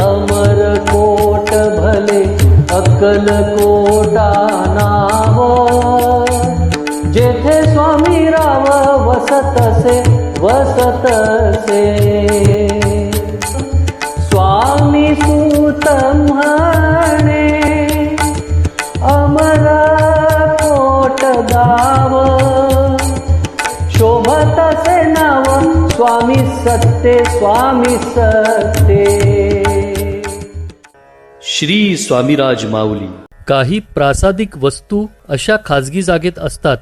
अमर coat भले अक्कल कोटा नाव। जेथे स्वामी राव वसतसे वसतसे स्वामी सूत म्हणे अमर कोट गाव। शोभतसे नाव स्वामी सत्ते स्वामी सत्ते। श्री स्वामीराज माऊली. काही प्रासादिक वस्तू अशा खाजगी जागेत असतात.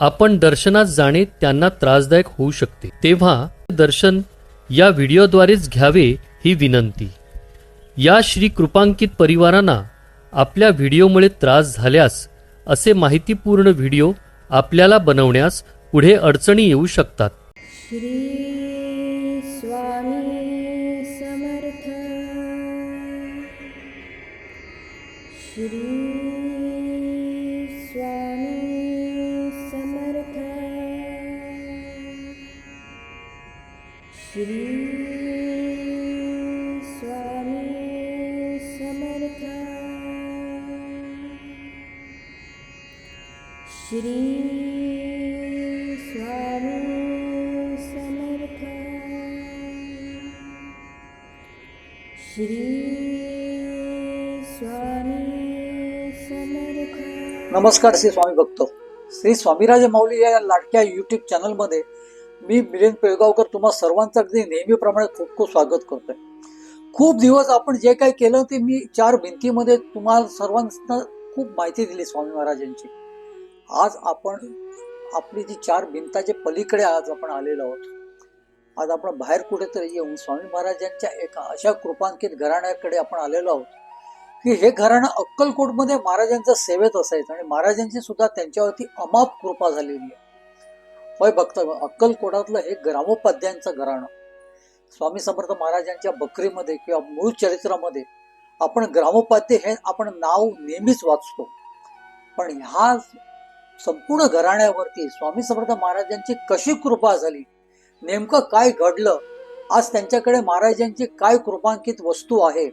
आपण दर्शनात जाणे त्यांना त्रासदायक होऊ शकते. तेव्हा दर्शन या व्हिडिओद्वारेच घ्यावे ही विनंती. या श्री कृपांकित परिवारांना आपल्या व्हिडिओमुळे त्रास झाल्यास असे माहितीपूर्ण व्हिडिओ आपल्याला बनवण्यास पुढे अडचणी येऊ शकतात. श्री श्री स्वामी समर्थ। श्री स्वामी समर्थ। नमस्कार श्री स्वामी भक्त। श्री स्वामीराज माऊली या लाडक्या युट्यूब चॅनलमध्ये मी मिलिंद पेळगावकर तुम्हा सर्वांचं अगदी नेहमीप्रमाणे खूप खूप स्वागत करतोय. खूप दिवस आपण जे काही केलं ते मी चार भिंतीमध्ये तुम्हाला सर्वांना खूप माहिती दिली स्वामी महाराजांची. आज आपण आपली जी चार भिंताच्या पलीकडे आज आपण आलेलो आहोत आज आपण बाहेर कुठेतरी येऊन स्वामी महाराजांच्या एका अशा कृपांकित घराण्याकडे आपण आलेलो आहोत की हे घराणं अक्कलकोटमध्ये महाराजांच्या सेवेत असायचं आणि महाराजांची सुद्धा त्यांच्यावरती अमाप कृपा झालेली आहे. होय भक्त अक्कलकोटातलं हे ग्रामोपाध्यायांचं घराणं स्वामी समर्थ महाराजांच्या बकरीमध्ये किंवा मूळ चरित्रामध्ये आपण ग्रामोपाध्याय हे आपण नाव नेहमीच वाचतो. पण ह्या संपूर्ण घराण्यावरती स्वामी समर्थ महाराजांची कशी कृपा झाली? नेमकं काय घडलं? आज त्यांच्याकडे महाराजांची काय कृपांकित वस्तू आहे?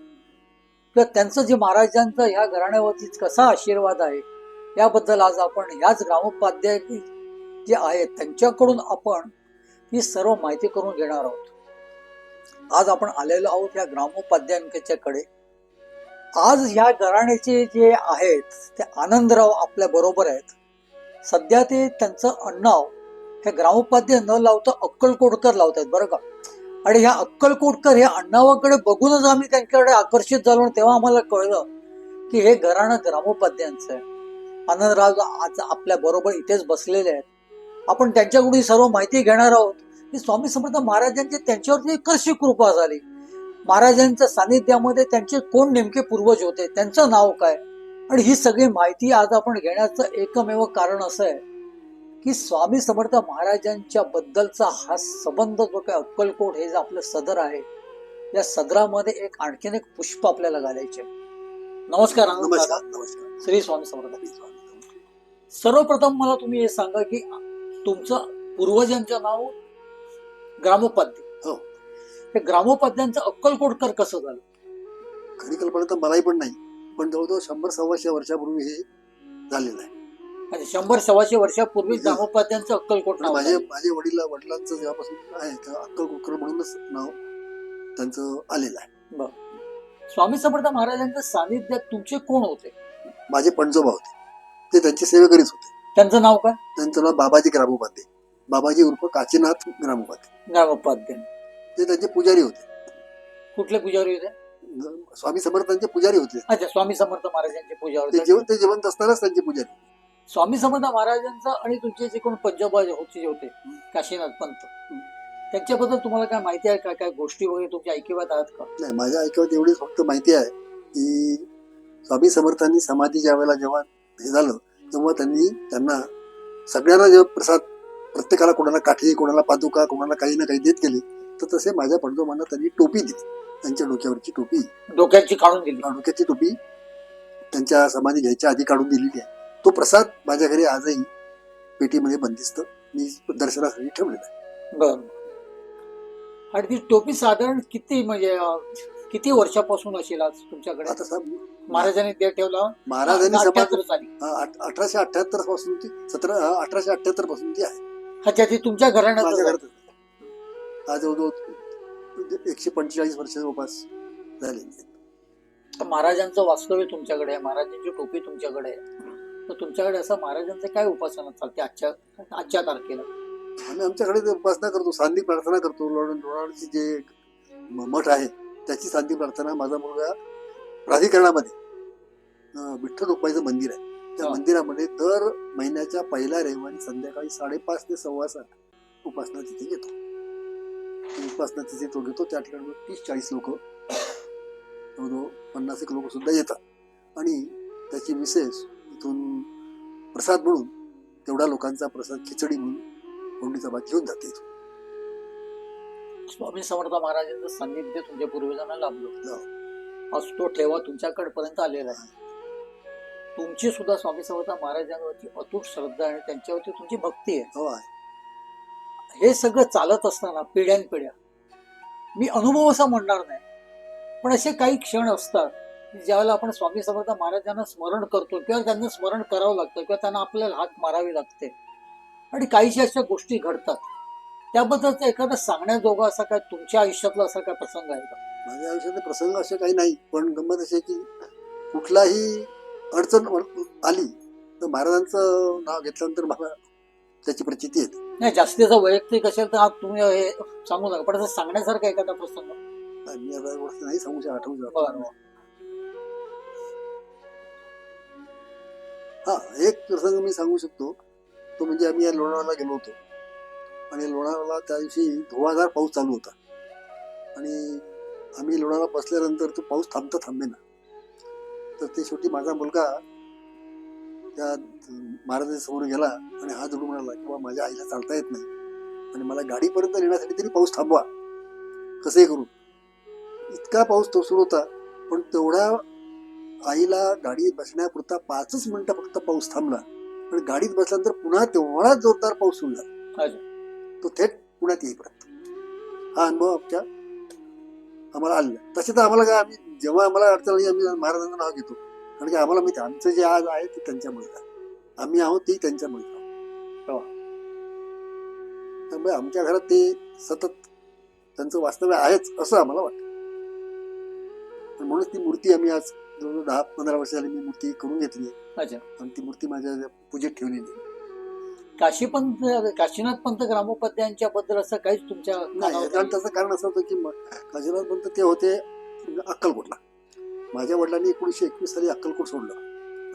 किंवा त्यांचं जे महाराजांचं ह्या घराण्यावरती कसा आशीर्वाद आहे? याबद्दल आज आपण ह्याच ग्रामोपाध्याय जे आहेत त्यांच्याकडून आपण ही सर्व माहिती करून घेणार आहोत. आज आपण आलेलो आहोत या ग्रामोपाध्यायांच्याकडे. आज ह्या घराण्याचे जे आहेत ते आनंदराव आपल्या बरोबर आहेत. सध्या ते त्यांचं अण्णाव हे ग्रामोपाध्याय न लावता अक्कलकोटकर लावतात बरं का? आणि ह्या अक्कलकोटकर हे अण्णावाकडे बघूनच आम्ही त्यांच्याकडे आकर्षित झालो आणि तेव्हा आम्हाला कळलं की हे घराणं ग्रामोपाध्यांचं आहे. आनंदराव आज आपल्या बरोबर इथेच बसलेले आहेत. आपण त्यांच्याकडून सर्व माहिती घेणार आहोत. की स्वामी समर्थ महाराजांची त्यांच्यावरती कशी कृपा झाली? महाराजांच्या सानिध्यामध्ये त्यांचे कोण नेमके पूर्वज होते? त्यांचं नाव काय? आणि ही सगळी माहिती आज आपण घेण्याचं एकमेव कारण असं आहे की स्वामी समर्थ महाराजांच्या बद्दलचा हा संबंध जो काय अक्कलकोट हे जे आपलं सदर आहे या सदरामध्ये एक आणखीन एक पुष्प आपल्याला घालायचे. नमस्कार. नमस्कार नमस्कार. श्री स्वामी समर्थ. सर्वप्रथम मला तुम्ही हे सांगा की तुमचं पूर्वजांचं नाव ग्रामोपाध्याय. हो. हे ग्रामोपाध्यांचं अक्कलकोटकर कसं झालं? खरी कल्पना तर मलाही पण नाही. पण जवळजवळ शंभर सव्वाशे वर्षापूर्वी हे झालेलं आहे. म्हणजे शंभर सव्वाशे वर्षापूर्वी हम्म. ग्रामोपाध्यांचं अक्कलकोट नाव माझे झालं. माझे वडील वडिलांचं जेव्हापासून आहे तर अक्कल कुकर म्हणूनच नाव त्यांचं आलेलं आहे. स्वामी समर्थ महाराजांच्या सानिध्यात तुमचे कोण होते? माझे पणजोबा होते. ते त्यांचे सेवेकरीच होते. त्यांचं नाव काय? त्यांचं नाव बाबाजी ग्रामोपाध्ये. बाबाजी उर्फ काशीनाथ ग्रामोपाध्ये. ग्रामोपाध्याय ते त्यांचे पुजारी होते. कुठले पुजारी होते? स्वामी समर्थांचे पुजारी होते. अच्छा स्वामी समर्थ महाराजांचे पूजा ते होते. जेवण ते जिवंत असतानाच त्यांचे पुजारी. स्वामी समर्थ महाराजांचं आणि तुमचे जे कोण पंजाबा होते जे होते काशीनाथ पंत त्यांच्याबद्दल तुम्हाला काय माहिती आहे? का काय गोष्टी वगैरे तुमच्या ऐकिवात आहात का? नाही माझ्या ऐकवत एवढीच फक्त माहिती आहे की स्वामी समर्थांनी समाधी ज्या वेळेला जेव्हा हे झालं तेव्हा त्यांनी त्यांना सगळ्यांना जेव्हा प्रसाद प्रत्येकाला कोणाला काठी कोणाला पादुका कोणाला काही ना काही देत गेले तर तसे माझ्या पणजोबांना त्यांनी टोपी दिली. त्यांच्या डोक्यावरची टोपी. डोक्याची काढून दिली. डोक्याची टोपी त्यांच्या समाधी घ्यायच्या आधी काढून दिलेली आहे. तो प्रसाद माझ्या घरी आजही पेटीमध्ये बंदिस्त. मी दर्शनासाठी ठेवलेला आहे. बर. आणि ती टोपी साधारण किती म्हणजे किती वर्षापासून असेल आज तुमच्याकडे? आता सा- महाराजांनी देह ठेवला? महाराजांनी अठराशे अठ्याहत्तरपासून ती सतरा अठराशे अठ्याहत्तरपासून ती आहे. अच्छा ती तुमच्या घराण्यात आज जवळजवळ एकशे पंचेचाळीस वर्ष जवळपास झालेली आहेत. तर महाराजांचं वास्तव्य तुमच्याकडे आहे महाराजांची टोपी तुमच्याकडे आहे. तर तुमच्याकडे असं महाराजांचं काय उपासना चालते आजच्या आजच्या तारखेला? आम्ही आमच्याकडे उपासना करतो सांदी प्रार्थना करतो. लोण- लोणावळ्याचे जे मठ आहे त्याची सांदी प्रार्थना माझा मुलगा प्राधिकरणामध्ये विठ्ठल रुक्माईचं मंदिर आहे. त्या. मंदिरामध्ये दर महिन्याच्या पहिल्या रविवारी संध्याकाळी साडेपाच ते सव्वा सात उपासना तिथे घेतो. उपासना तिथे तो घेतो त्या ठिकाणी तीस चाळीस लोक जवळजवळ पन्नास एक लोक सुद्धा येतात. आणि त्याची विशेष इथून प्रसाद म्हणून तेवढ्या लोकांचा प्रसाद खिचडी म्हणून कोंडीचा भात घेऊन जाते इथून. स्वामी समर्थ महाराजांचं सान्निध्य तुमच्या पूर्वजांना लाभलो. हो. आज तो ठेवा तुमच्याकडे पर्यंत आलेला आहे. तुमची सुद्धा स्वामी समर्थ महाराजांवरती अतूट श्रद्धा आणि त्यांच्यावरती तुमची भक्ती आहे. हो आहे. हे सगळं चालत असताना पिढ्यानपिढ्या मी अनुभव असा म्हणणार नाही. पण असे काही क्षण असतात ज्यावेळेला आपण स्वामी समर्थ महाराजांना स्मरण करतो किंवा त्यांना स्मरण करावं लागतं किंवा त्यांना आपल्याला हात मारावी लागते. आणि काहीशा अशा गोष्टी घडतात. त्याबद्दलचा एखादा सांगण्याजोगा असा काय तुमच्या आयुष्यातला असा काय प्रसंग आहे का? माझ्या आयुष्यात प्रसंग असे काही नाही पण गंमत अशी आहे की कुठलाही अडचण आली तर महाराजांचं नाव घेतल्यानंतर मला त्याची प्रचिती येते. नाही जास्तीचा वैयक्तिक असेल तर हा तुम्ही हे सांगू नका. पण असं सांगण्यासारखा एखादा प्रसंग. मी आता गोष्ट नाही सांगू शकत आठवू शकत. बरं हा एक प्रसंग मी सांगू शकतो. तो म्हणजे आम्ही या लोणावळ्याला गेलो होतो. आणि लोणावळ्याला त्या दिवशी धुवाधार पाऊस चालू होता. आणि आम्ही लोणावळा बसल्यानंतर तो पाऊस थांबता थांबेना. तर ते शेवटी माझा मुलगा त्या महाराजांच्या समोर गेला आणि हात जोडून म्हणाला किंवा माझ्या आईला चालता येत नाही. आणि मला गाडीपर्यंत नेण्यासाठी तरी पाऊस थांबवा. कसंही करू. इतका पाऊस तो सुरू होता पण तेवढ्या आईला गाडीत बसण्यापुरता पाचच मिनिटं फक्त पाऊस थांबला. पण गाडीत बसल्यानंतर पुन्हा तेवढा जोरदार पाऊस सुरू झाला. तो थेट पुण्यात येईपर्यंत. हा अनुभव आमच्या आम्हाला आलेला. तसे तर आम्हाला काय आम्ही जेव्हा आम्हाला अडचण आली आम्ही महाराजांचं नाव घेतो. कारण की आम्हाला माहिती आमचं जे आज आहे ते त्यांच्यामुळे. आम्ही आहोत ते त्यांच्यामुळे आहोत हो. त्यामुळे आमच्या घरात ते सतत त्यांचं वास्तव्य आहेच असं आम्हाला वाटतं. म्हणून ती मूर्ती आम्ही आज जवळजवळ दहा पंधरा वर्ष झाली मी मूर्ती करून घेतली अच्छा. आणि ती मूर्ती माझ्या पूजेत ठेवलेली आहे. काशीपंत काशीनाथ पंत ग्रामोपाध्यायांच्या बद्दल असं काहीच तुमच्या नाही कानावर कारण त्याचं कारण असं होतं की म- काशीनाथ पंत ते होते अक्कलकोटला. माझ्या वडिलांनी एकोणीशे एकवीस साली अक्कलकोट सोडलं.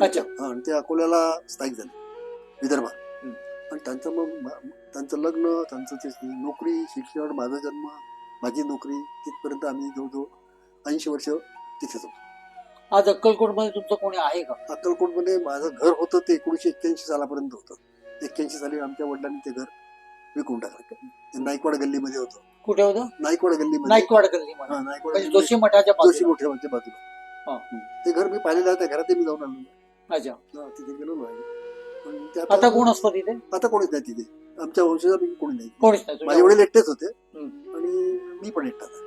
अच्छा. हा, आणि ते अकोल्याला स्थायिक झाले विदर्भात. आणि त्यांचं मग त्यांचं लग्न त्यांचं ते नोकरी शिक्षण माझा जन्म माझी नोकरी तिथपर्यंत आम्ही जवळजवळ ऐंशी वर्ष तिथेच होतो. आज अक्कलकोटमध्ये तुमचं कोणी आहे का? अक्कलकोटमध्ये माझं घर होतं ते एकोणीशे एक्क्याऐंशी सालापर्यंत होतं. एक्क्याऐंशी साली आमच्या वडिलांनी ते घर विकून टाकलं. ते नाईकवाड गल्लीमध्ये होतं. कुठे होतं? नाईकवाड गल्लीमध्ये. नाईकवाड गल्ली म्हणजे जोशी मठाच्या जोशी मोठ्याच्या बाजूला. हा. ते घर मी पाहिलेलं आहे त्या घरात मी जाऊन आलो अच्छा. हा, तिथे गेलेलो आहे. पण ते आता कोण असतं तिथे? आता कोणीच नाही तिथे. आमच्या वंशजापैकी कोणी नाही कोणीच नाही माझे वडील एकटेच होते. आणि मी पण एकटाच आहे.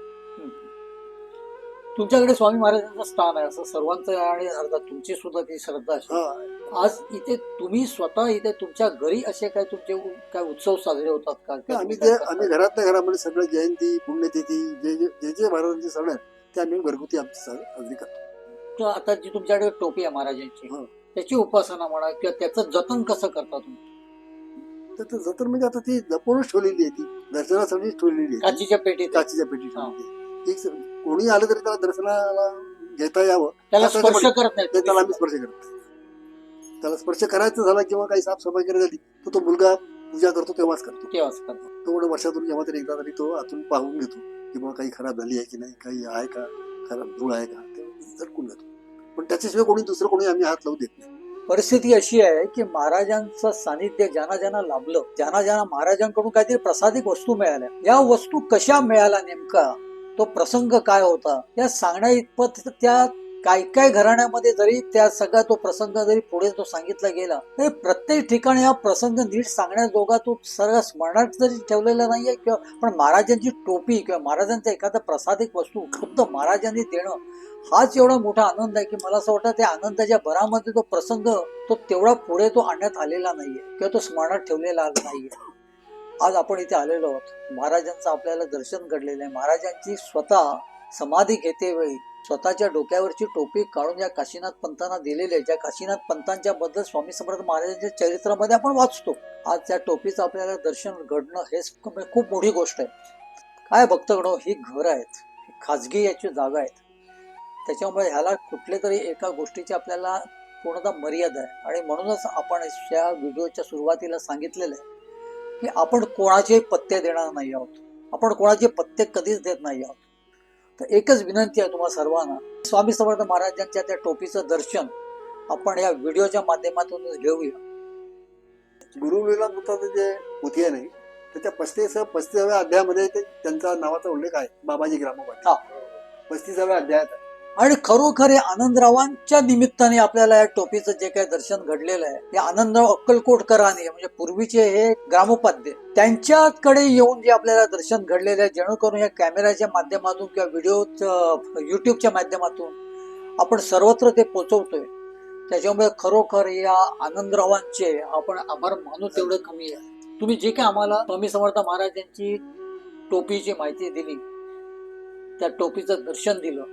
तुमच्याकडे स्वामी महाराजांचं स्थान आहे असं सर्वांचं आहे आणि अर्थात तुमची सुद्धा ती श्रद्धा असेल हा. आज इथे तुम्ही स्वतः इथे तुमच्या घरी असे काय तुमचे उ- काय उत्सव साजरे होतात का? तर आम्ही काय आम्ही? घरातल्या घरामध्ये सगळं जयंती पुण्यतिथी जे जे जे जे महाराजांचे सण आहेत ते आम्ही घरगुती आमची साजरी करतो. आता जी तुमच्याकडे टोपी आहे महाराजांची हा. त्याची उपासना म्हणा किंवा त्याचं जतन कसं करता तुम्ही तर ते जतन म्हणजे आता ती जपूनच ठेवलेली आहे ती दर्शनासाठीच ठेवलेली आहे. काचीच्या पेटीत. काचीच्या पेटी ठेवलेली आहे. ती कोणी आलं तरी त्याला दर्शनाला घेता यावं त्याला स्पर्श करत नाही त्याला आम्ही स्पर्श करत. त्याला स्पर्श करायचं झाला किंवा काही साफसफाई करायची झाली तर तो मुलगा पूजा करतो तेव्हाच करतो तेव्हाच करता तो एवढं वर्षातून केव्हा तरी एकदा तरी तो आतून पाहून घेतो की बाबा काही खराब झाली आहे की नाही काही आहे का खराब धूळ आहे का ते पण त्याच्याशिवाय कोणी दुसरं कोणी आम्ही हात लावू देत नाही. परिस्थिती अशी आहे की महाराजांचं सानिध्य ज्यांना ज्यांना लाभलं ज्यांना ज्यांना महाराजांकडून काहीतरी प्रसादिक वस्तू मिळाल्या या वस्तू कशा मिळाल्या नेमका? तो प्रसंग काय होता? या सांगण्या इतपत त्या काही काही घराण्यामध्ये जरी त्या सगळा तो प्रसंग जरी पुढे तो सांगितला गेला तरी प्रत्येक ठिकाणी हा प्रसंग नीट सांगण्याजोगा तो सर्व स्मरणात जरी ठेवलेला नाहीये किंवा पण महाराजांची टोपी किंवा महाराजांचा एखादा प्रसादिक वस्तू खुद्द महाराजांनी देणं हाच एवढा मोठा आनंद आहे की मला असं वाटतं त्या आनंदाच्या भरामध्ये तो प्रसंग तो तेवढा पुढे तो आणण्यात आलेला नाहीये किंवा तो स्मरणात ठेवलेला नाहीये. आज आपण इथे आलेलो आहोत. महाराजांचं आपल्याला दर्शन घडलेलं आहे. महाराजांची स्वतः समाधी घेते वेळी स्वतःच्या डोक्यावरची टोपी काढून या काशीनाथ पंतांना दिलेली आहे. ज्या काशीनाथ पंतांच्या बद्दल स्वामी समर्थ महाराजांच्या चरित्रामध्ये आपण वाचतो. आज त्या टोपीचं आपल्याला दर्शन घडणं हेच खूप म्हणजे खूप मोठी गोष्ट आहे. काय भक्तगणो ही घर आहेत. खाजगी याची जागा आहेत. त्याच्यामुळे ह्याला कुठले तरी एका गोष्टीची आपल्याला पूर्णतः मर्यादा आहे. आणि म्हणूनच आपण या व्हिडिओच्या सुरुवातीला सांगितलेलं आहे की आपण कोणाचे पत्ते देणार नाही आहोत. आपण कोणाचे पत्ते कधीच देत नाही आहोत. तर एकच विनंती आहे तुम्हाला सर्वांना स्वामी समर्थ महाराजांच्या त्या टोपीचं दर्शन आपण या व्हिडिओच्या माध्यमातून घेऊया गुरु लीलामृताचं जे पोथी आहे नाही त्याच्या पस्तीस पस्तीसाव्या अध्यायामध्ये ते त्यांचा नावाचा उल्लेख आहे बाबाजी ग्रामोपाठ हा. पस्तीसाव्या अध्यायात. आणि खरोखर हे आनंदरावांच्या निमित्ताने आपल्याला या टोपीचं जे काही दर्शन घडलेलं आहे ते आनंदराव अक्कलकोटकरांनी म्हणजे पूर्वीचे हे ग्रामोपाध्ये त्यांच्याकडे येऊन जे आपल्याला दर्शन घडलेलं आहे जेणेकरून या कॅमेऱ्याच्या माध्यमातून किंवा व्हिडिओ युट्यूबच्या माध्यमातून आपण सर्वत्र ते पोचवतोय. त्याच्यामुळे खरोखर या आनंदरावांचे आपण आभार मानू तेवढं कमी आहे. तुम्ही जे काही आम्हाला स्वामी समर्थ महाराजांची टोपीची माहिती दिली त्या टोपीचं दर्शन दिलं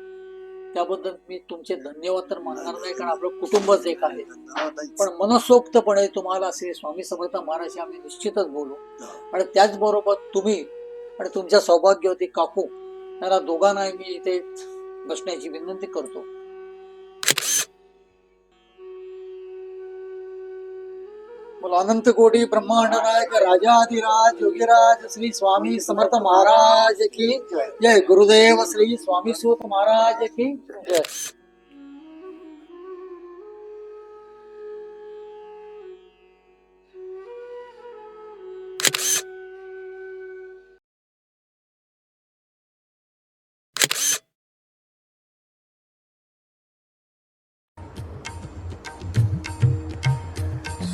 त्याबद्दल मी तुमचे धन्यवाद तर मानणार नाही कारण आपलं कुटुंबच एक आहे ताई. पण मनसोक्तपणे तुम्हाला श्री स्वामी समर्थ महाराज आम्ही निश्चितच बोलू आणि त्याचबरोबर तुम्ही आणि तुमच्या सौभाग्यवती काकू यांना दोघांनाही मी इथे बसण्याची विनंती करतो बोला अनंत कोटी ब्रह्मांड नायक राजाधिराज योगीराज श्री स्वामी समर्थ महाराज की जय गुरुदेव श्री स्वामी सूत महाराज की जय.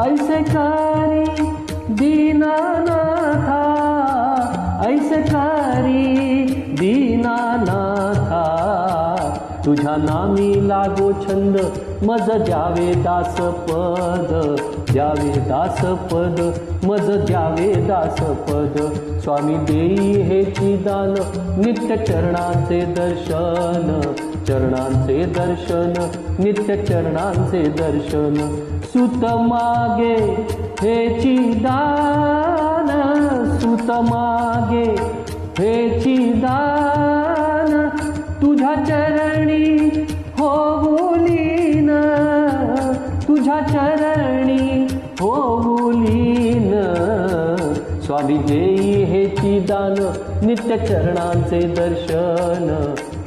ऐसे करी दीनानाथा ऐसे करी दीनानाथा। तुझ्या नामी लागो छंद मज द्यावे दास पद द्यावे दास पद मज द्यावे दास पद स्वामी देई हे दान नित्य चरणांचे दर्शन। चरणांचे दर्शन नित्य चरणांचे दर्शन। सुत मागे हेची दान सुत मागे हेची दान तुझ्या चरणी होऊलीन तुझ्या चरणी होऊलीन स्वामी देई हेची दान नित्य चरणांचे दर्शन.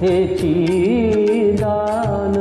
हेची दान।